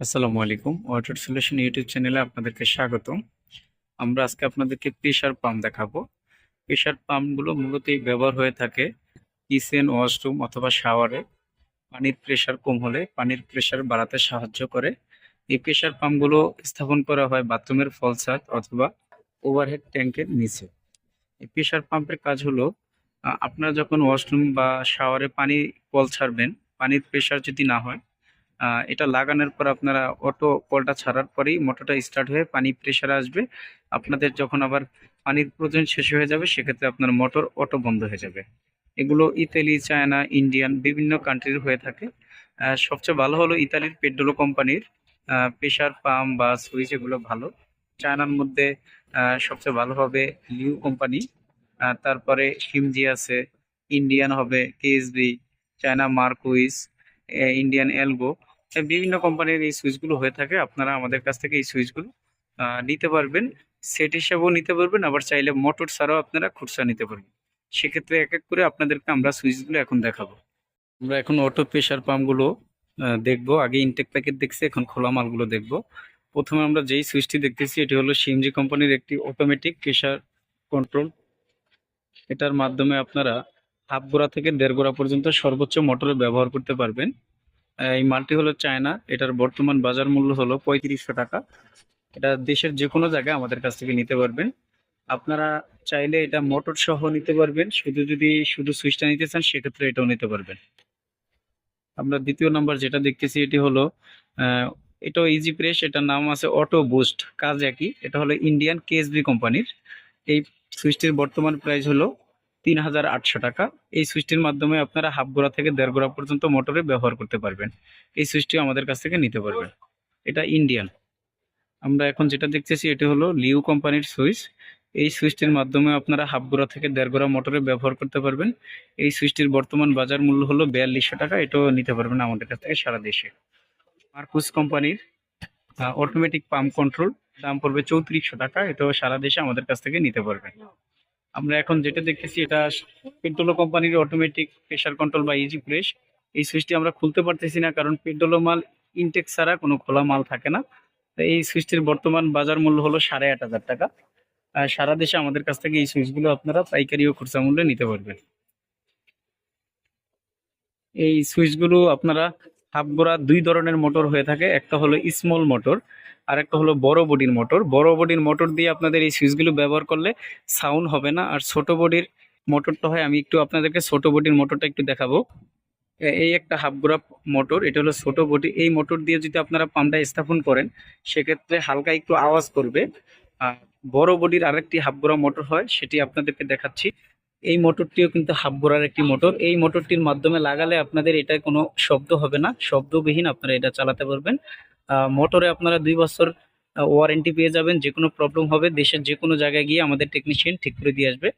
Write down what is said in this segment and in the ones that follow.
আসসালামু আলাইকুম। Water solution YouTube চ্যানেলে আপনাদেরকে স্বাগতম। আমরা আজকে আপনাদেরকে প্রেশার পাম্প দেখাবো। প্রেশার পাম্পগুলো মূলত ব্যবহার হয়ে থাকে কিচেন, ওয়াশরুম অথবা শাওয়ারে। পানির প্রেশার কম হলে পানির প্রেশার বাড়াতে সাহায্য করে। এই প্রেশার পাম্পগুলো স্থাপন করা হয় বাথরুমের ফলসাদ অথবা ওভারহেড ট্যাঙ্কের নিচে। এই প্রেশার পাম্পের কাজ হলো আপনারা যখন ওয়াশরুম বা শাওয়ারে পানি কল ছাড়বেন, পানির প্রেশার যদি না হয় এটা লাগানোর পর আপনারা অটো কলটা ছাড়ার পরেই মোটরটা স্টার্ট হয়ে পানি প্রেশার আসবে। আপনাদের যখন আবার পানির প্রয়োজন শেষ হয়ে যাবে, সেক্ষেত্রে আপনার মোটর অটো বন্ধ হয়ে যাবে। এগুলো ইতালি, চায়না, ইন্ডিয়ান বিভিন্ন কান্ট্রির হয়ে থাকে। সবচেয়ে ভালো হলো ইতালির পেড্রোলো কোম্পানির প্রেশার পাম্প বা সুইচ এগুলো ভালো। চায়নার মধ্যে সবচেয়ে ভালো হবে লিউ কোম্পানি। তারপরে সিমজি আছে, ইন্ডিয়ান হবে কেএসবি, চায়না মার্কুইস ইন্ডিয়ান এলগো বিভিন্ন কোম্পানির এই সুইচগুলো হয়ে থাকে। আপনারা আমাদের কাছ থেকে এই সুইচগুলো নিতে পারবেন। সেট হিসাবেও নিতে পারবেন। আবার চাইলে মোটর ছাড়াও আপনারা খুচরা নিতে পারবেন। সেক্ষেত্রে এক এক করে আপনাদেরকে আমরা সুইচগুলো এখন দেখাবো। আমরা এখন অটো প্রেশার পাম্পগুলো দেখব। আগে ইনটেক প্যাকেট দেখছি, এখন খোলা মালগুলো দেখব। প্রথমে আমরা যেই সুইচটি দেখতেছি, এটি হলো সিএমজি কোম্পানির একটি অটোমেটিক প্রেশার কন্ট্রোল এটার মাধ্যমে আপনারা হাফ গোড়া থেকে দেড় গোড়া পর্যন্ত সর্বোচ্চ মোটরে ব্যবহার করতে পারবেন। এই মালটি হলো চায়না। এটার বর্তমান বাজার মূল্য হলো পঁয়ত্রিশশো টাকা। এটা দেশের যে কোনো জায়গায় আমাদের কাছ থেকে নিতে পারবেন। আপনারা চাইলে এটা মোটর সহ নিতে পারবেন। শুধু যদি শুধু সুইচটা নিতে চান, সেক্ষেত্রে এটাও নিতে পারবেন। আমরা দ্বিতীয় নাম্বার যেটা দেখতেছি, এটি হলো এটাও ইজি প্রেস এটার নাম আছে অটো বুস্ট কাজ একই। এটা হলো ইন্ডিয়ান কেএসবি কোম্পানির। এই সুইচটির বর্তমান প্রাইস হলো তিন হাজার আটশো টাকা। এই সুইচটির মাধ্যমে আপনারা হাফ গোড়া থেকে দেড় গোড়া পর্যন্ত মোটরে ব্যবহার করতে পারবেন। এই সুইচটি আমাদের কাছ থেকে নিতে পারবেন। এটা ইন্ডিয়ান। আমরা এখন যেটা দেখতেছি, এটি হলো লিউ কোম্পানির সুইচ। এই সুইচটির মাধ্যমে আপনারা হাফ গোড়া থেকে দেড় গোড়া মোটরে ব্যবহার করতে পারবেন। এই সুইচটির বর্তমান বাজার মূল্য হলো বিয়াল্লিশশো টাকা। এটাও নিতে পারবেন আমাদের কাছ থেকে সারা দেশে। মার্কুস কোম্পানির অটোমেটিক পাম্প কন্ট্রোল দাম পড়বে চৌত্রিশশো টাকা। এটাও সারা দেশে আমাদের কাছ থেকে নিতে পারবেন। আমরা এখন যেটা দেখতেছি, এটা পেট্রোলো কোম্পানির অটোমেটিক প্রেশার কন্ট্রোল বা ইজি প্রেস এই সুইচটি আমরা খুলতে পারতেছি না, কারণ পেট্রোলো মাল ইনটেক ছাড়া কোনো খোলা মাল থাকে না। এই সুইচটির বর্তমান বাজার মূল্য হলো সাড়ে আট হাজার টাকা। সারা দেশে আমাদের কাছ থেকে এই সুইচগুলো আপনারা পাইকারি ও খুচরা মূল্যে নিতে পারবেন। এই সুইচগুলো আপনারা হাফ গোড়া দুই ধরনের মোটর হয়ে থাকে। একটা হলো স্মল মোটর আর একটা হলো বড় বডির মোটর। বড় বডির মোটর দিয়ে আপনাদের এই সুইচগুলো ব্যবহার করলে সাউন্ড হবে না। আর ছোট বডির মোটরটা হয়, আমি একটু আপনাদেরকে ছোট বডির মোটরটা একটু দেখাবো। এই একটা হাফ গোড়া মোটর, এটা হলো ছোট বডি। এই মোটর দিয়ে যদি আপনারা পাম্পটা স্থাপন করেন, সেক্ষেত্রে হালকা একটু আওয়াজ করবে। আর বড় বডির আরেকটি হাফ গোড়া মোটর হয়, সেটি আপনাদেরকে দেখাচ্ছি। এই মোটরটিও কিন্তু হাফ গোড়ার একটি মোটর। এই মোটরটির মাধ্যমে লাগালে আপনাদের এটা কোনো শব্দ হবে না। শব্দবিহীন আপনারা এটা চালাতে পারবেন। মোটরে আপনারা দুই বছর ওয়ারেন্টি পেয়ে যাবেন যে কোনো প্রবলেম হবে দেশের যে কোনো জায়গায় গিয়ে আমাদের টেকনিশিয়ান ঠিক করে দিয়ে আসবে।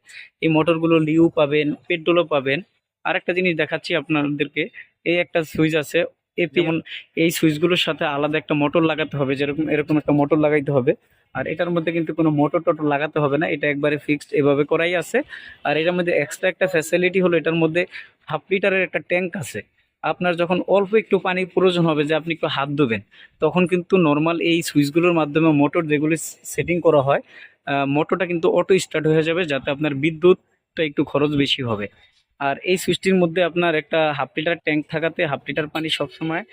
এই মোটরগুলো লিউ পাবেন পেট্রোলও পাবেন। আরেকটা জিনিস দেখাচ্ছি আপনাদেরকে এই একটা সুইচ আছে এই যেমন এই সুইচগুলোর সাথে আলাদা একটা মোটর লাগাতে হবে যেরকম এরকম একটা মোটর লাগাইতে হবে। আর এটার মধ্যে কিন্তু কোনো মোটর টোটর লাগাতে হবে না এটা একবারে ফিক্সড এভাবে করাই আছে। আর এটার মধ্যে এক্সট্রা একটা ফ্যাসিলিটি হলো এটার মধ্যে হাফ লিটারের একটা ট্যাঙ্ক আছে। আপনার যখন অল্প একটু পানির প্রয়োজন হবে যে আপনি একটু হাত ধোবেন, তখন কিন্তু নর্মাল এই সুইচগুলোর মাধ্যমে মোটর যেগুলি সেটিং করা হয় মোটরটা কিন্তু অটো স্টার্ট হয়ে যাবে যাতে আপনার বিদ্যুৎটা একটু খরচ বেশি হবে। আর এই সুইচটির মধ্যে আপনার একটা হাফ লিটার ট্যাঙ্ক থাকাতে হাফ লিটার পানি সবসময়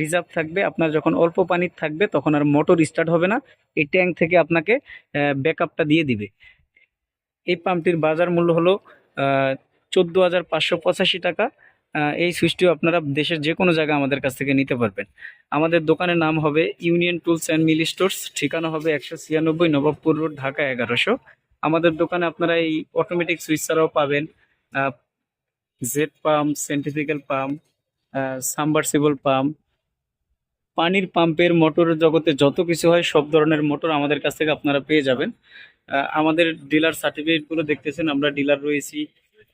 রিজার্ভ থাকবে। আপনার যখন অল্প পানি থাকবে তখন আর মোটর স্টার্ট হবে না, এই ট্যাঙ্ক থেকে আপনাকে ব্যাকআপটা দিয়ে দিবে। এই পাম্পটির বাজার মূল্য হলো চোদ্দ হাজার পাঁচশো পঁচাশি টাকা। এই সুইচটিও আপনারা দেশের যে কোনো জায়গায় আমাদের কাছ থেকে নিতে পারবেন। আমাদের দোকানের নাম হবে Union Tools and Mill Stores, ঠিকানা হবে একশো ছিয়ানব্বই নবাবপুর রোড, ঢাকা এগারোশো। আমাদের দোকানে আপনারা এই অটোমেটিক সুইচ ছাড়াও পাবেন jet pump centrifugal pump submersible pump পানির পাম্পের মোটর জগতে যত কিছু হয় সব ধরনের মোটর আমাদের কাছ থেকে আপনারা পেয়ে যাবেন। আমাদের ডিলার সার্টিফিকেটগুলো দেখতেছেন, আমরা ডিলার রয়েছি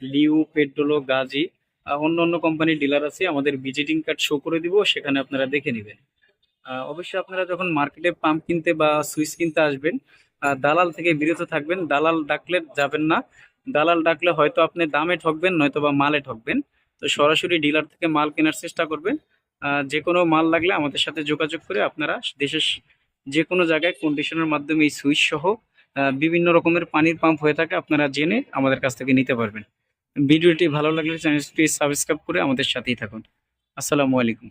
লিউ, পেট্রোলো, গাজি। অন্য অন্য কোম্পানির ডিলার আছে, আমাদের ভিজিটিং কার্ড শো করে দিব, সেখানে আপনারা দেখে নেবেন। অবশ্যই আপনারা যখন মার্কেটে পাম্প কিনতে বা সুইচ কিনতে আসবেন দালাল থেকে বিরত থাকবেন, দালাল ডাকলে যাবেন না। দালাল ডাকলে হয়তো আপনি দামে ঠকবেন নয়তো বা মালে ঠকবেন। তো সরাসরি ডিলার থেকে মাল কেনার চেষ্টা করবেন। যে কোনো মাল লাগলে আমাদের সাথে যোগাযোগ করে আপনারা দেশের যে কোনো জায়গায় কন্ডিশনের মাধ্যমে এই সুইচ সহ বিভিন্ন রকমের পানির পাম্প হয়ে থাকে, আপনারা জেনে আমাদের কাছ থেকে নিতে পারবেন। ভিডিওটি ভালো লাগলে চ্যানেলটি সাবস্ক্রাইব করে আমাদের সাথেই থাকুন। আসসালামু আলাইকুম।